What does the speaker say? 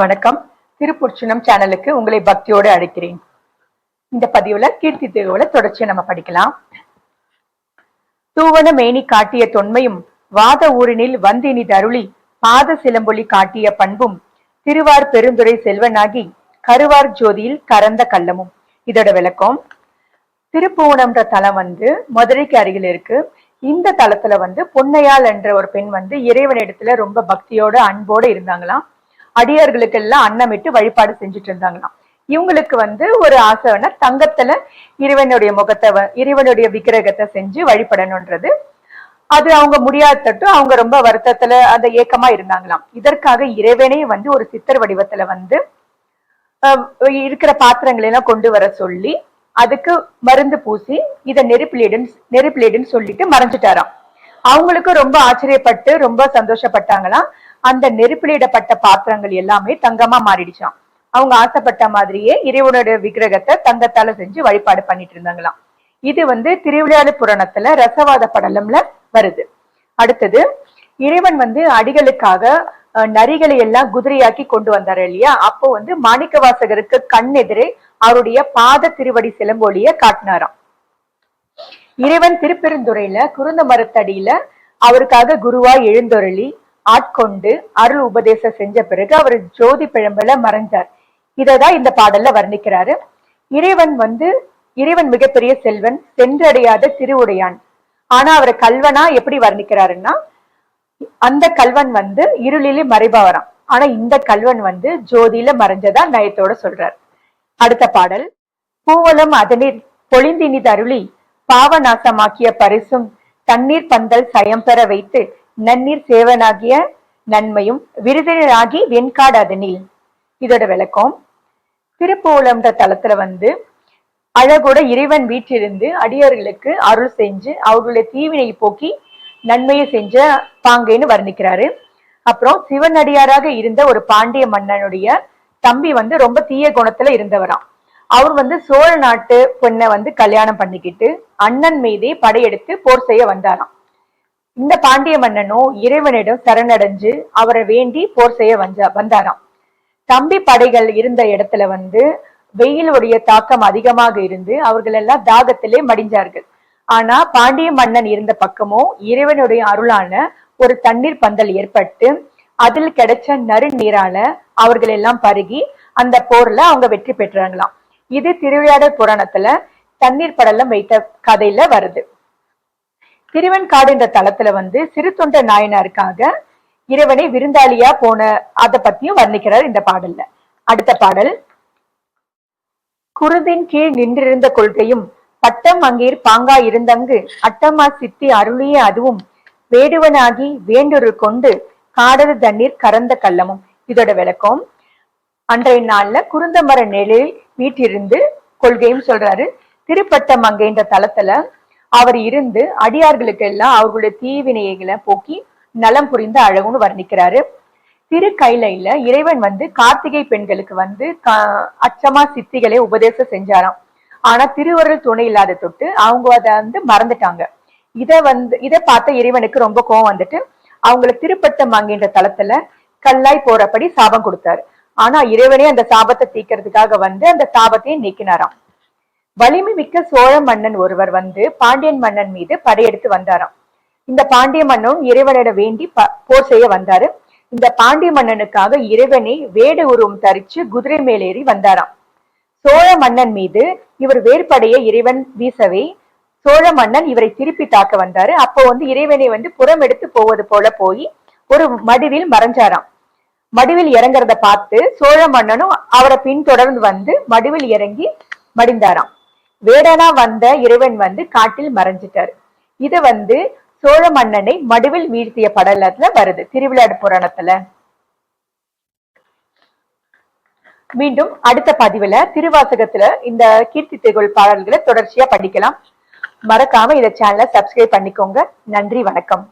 வணக்கம். திருப்புர்ச்சினம் சேனலுக்கு உங்களை பக்தியோடு அழைக்கிறேன். இந்த பதிவுல கீர்த்தி திருவுல தொடர்ச்சி நம்ம படிக்கலாம். தூவன மேனி காட்டிய தொன்மையும் வாத ஊரினில் வந்தினி தருளி பாத சிலம்பொலி காட்டிய பண்பும் திருவார் பெருந்துரை செல்வனாகி கருவார் ஜோதியில் கரந்த கள்ளமும். இதோட விளக்கம். திருப்புவனம்ன்ற தலம் வந்து மதுரைக்கு அருகில் இருக்கு. இந்த தலத்துல வந்து பொன்னையாள் என்ற ஒரு பெண் வந்து இறைவனிடத்துல ரொம்ப பக்தியோட அன்போட இருந்தாங்களாம். அடியார்களுக்கு எல்லாம் அன்னமிட்டு வழிபாடு செஞ்சுட்டு இருந்தாங்களாம். இவங்களுக்கு வந்து ஒரு ஆசைன்னா தங்கத்துல இறைவனுடைய முகத்தை இறைவனுடைய விக்கிரகத்தை செஞ்சு வழிபடணுன்றது. அது அவங்க முடியாதட்டு அவங்க ரொம்ப வருத்தத்துல அந்த ஏக்கமா இருந்தாங்களாம். இதற்காக இறைவனே வந்து ஒரு சித்தர் வடிவத்துல வந்து இருக்கிற பாத்திரங்களை எல்லாம் கொண்டு வர சொல்லி அதுக்கு மருந்து பூசி இத நெருப்பிலிடுன்னு நெருப்பிலிடுன்னு சொல்லிட்டு மறைஞ்சிட்டாராம். அவங்களுக்கு ரொம்ப ஆச்சரியப்பட்டு ரொம்ப சந்தோஷப்பட்டாங்களாம். அந்த நெருப்பிலிடப்பட்ட பாத்திரங்கள் எல்லாமே தங்கமா மாறிடுச்சாம். அவங்க ஆசைப்பட்ட மாதிரியே இறைவனுடைய விக்கிரகத்தை தங்கத்தால செஞ்சு வழிபாடு பண்ணிட்டு இருந்தாங்களாம். இது வந்து திருவிளையாடு புராணத்துல ரசவாத படலம்ல வருது. அடுத்தது இறைவன் வந்து அடிகளுக்காக நரிகளை எல்லாம் குதிரையாக்கி கொண்டு வந்தாரு இல்லையா? அப்போ வந்து மாணிக்க வாசகருக்கு கண் எதிரே அவருடைய பாத திருவடி சிலம்போலிய காட்டினாராம். இறைவன் திருப்பெருந்துறையில குருந்த மரத்தடியில அவருக்காக குருவா எழுந்தொருளி ஆட்கொண்டு அருள் உபதேசம் செஞ்ச பிறகு அவர் ஜோதி பிழம்புல மறைஞ்சார். இததான் இந்த பாடல்ல வர்ணிக்கிறாரு. இறைவன் வந்து இறைவன் மிகப்பெரிய செல்வன் சென்றடையாத திருவுடையான். ஆனா அவரை கல்வனா எப்படி வர்ணிக்கிறாருன்னா அந்த கல்வன் வந்து இருளிலே மறைபவராம். ஆனா இந்த கல்வன் வந்து ஜோதியில மறைஞ்சதா நயத்தோட சொல்றார். அடுத்த பாடல். பூவலம் அதனில் பொழிந்தினி தருளி பாவநாசமாக்கிய பரிசும் தண்ணீர் பந்தல் சயம் பெற வைத்து நன்னீர் சேவனாகிய நன்மையும் விருதினராகி வெண்காடு அதனில் இதோட விளக்கம். திருப்பூலம்ன்ற தலத்துல வந்து அழகோட இறைவன் வீற்றிருந்து அடியார்களுக்கு அருள் செஞ்சு அவர்களுடைய தீவினை போக்கி நன்மையை செஞ்ச பாங்கைன்னு வர்ணிக்கிறாரு. அப்புறம் சிவனடியாராக இருந்த ஒரு பாண்டிய மன்னனுடைய தம்பி வந்து ரொம்ப தீய குணத்துல இருந்தவராம். அவர் வந்து சோழ நாட்டு பெண்ணை வந்து கல்யாணம் பண்ணிக்கிட்டு அண்ணன் மீதே படையெடுத்து போர் செய்ய வந்தாராம். இந்த பாண்டிய மன்னனோ இறைவனிடம் சரணடைஞ்சு அவரை வேண்டி போர் செய்ய வந்தா வந்தாராம். தம்பி படைகள் இருந்த இடத்துல வந்து வெயிலுடைய தாக்கம் அதிகமாக இருந்து அவர்கள் எல்லாம் தாகத்திலே மடிஞ்சார்கள். ஆனா பாண்டிய மன்னன் இருந்த பக்கமோ இறைவனுடைய அருளான ஒரு தண்ணீர் பந்தல் ஏற்பட்டு அதில் கிடைச்ச நறு நீரால அவர்கள் எல்லாம் பருகி அந்த போர்ல அவங்க வெற்றி பெற்றாங்களாம். இது திருவிளையாடல் புராணத்துல தண்ணீர் படலம் வைத்த கதையில வருது. திருவெண்காடு என்ற தலத்துல வந்து சிறு தொண்ட நாயனாருக்காக இறைவனை விருந்தாளியா போன அதை பத்தியும் வர்ணிக்கிறார் இந்த பாடல்ல. அடுத்த பாடல். குருதின் கீழ் நின்றிருந்த கொள்கையும் பட்டம் அங்கீர் பாங்கா இருந்தங்கு அட்டமா சித்தி அருளிய அதுவும் வேடுவனாகி வேண்டுரு கொண்டு காடது தண்ணீர் கறந்த கள்ளமும். இதோட விளக்கம். அன்றைய நாள்ல குருந்தமர நிழலில் வீட்டிருந்து கொள்கையும் சொல்றாரு. திருப்பட்டம் அங்கேன்ற தலத்துல அவர் இருந்து அடியார்களுக்கு எல்லாம் அவர்களுடைய தீவினைகளை போக்கி நலம் புரிந்த அழகுன்னு வர்ணிக்கிறாரு. திரு கைலையில இறைவன் வந்து கார்த்திகை பெண்களுக்கு வந்து அச்சமா சித்திகளை உபதேசம் செஞ்சாராம். ஆனா திருவருள் துணை இல்லாத தொட்டு அவங்க அதை வந்து மறந்துட்டாங்க. இத வந்து இதை பார்த்த இறைவனுக்கு ரொம்ப கோவம் வந்துட்டு அவங்கள திருப்பட்டம் வாங்கின்ற தளத்துல கல்லாய் போறபடி சாபம் கொடுத்தாரு. ஆனா இறைவனே அந்த சாபத்தை தீக்கிறதுக்காக வந்து அந்த சாபத்தையும் நீக்கினாராம். வலிமை மிக்க சோழ மன்னன் ஒருவர் வந்து பாண்டியன் மன்னன் மீது படையெடுத்து வந்தாராம். இந்த பாண்டிய மன்னன் இறைவனிட வேண்டி போர் செய்ய வந்தாரு. இந்த பாண்டிய மன்னனுக்காக இறைவனை வேடு உருவம் தரிச்சு குதிரை மேலேறி வந்தாராம். சோழ மன்னன் மீது இவர் வேறுபடைய இறைவன் வீசவே சோழ மன்னன் இவரை திருப்பி தாக்க வந்தாரு. அப்போ வந்து இறைவனை வந்து புறம் எடுத்து போவது போல போய் ஒரு மடுவில் மறைஞ்சாராம். மடுவில் இறங்குறத பார்த்து சோழ மன்னனும் அவரை பின்தொடர்ந்து வந்து மடுவில் இறங்கி மடிந்தாராம். வேடனா வந்த இறைவன் வந்து காட்டில் மறைஞ்சிட்டாரு. இது வந்து சோழ மன்னனை மடுவில் வீழ்த்திய படலத்துல வருது திருவிளையாடு புராணத்துல. மீண்டும் அடுத்த பதிவுல திருவாசகத்துல இந்த கீர்த்தி திகழ் பாடல்களை தொடர்ச்சியா படிக்கலாம். மறக்காம இந்த சேனலை சப்ஸ்கிரைப் பண்ணிக்கோங்க. நன்றி வணக்கம்.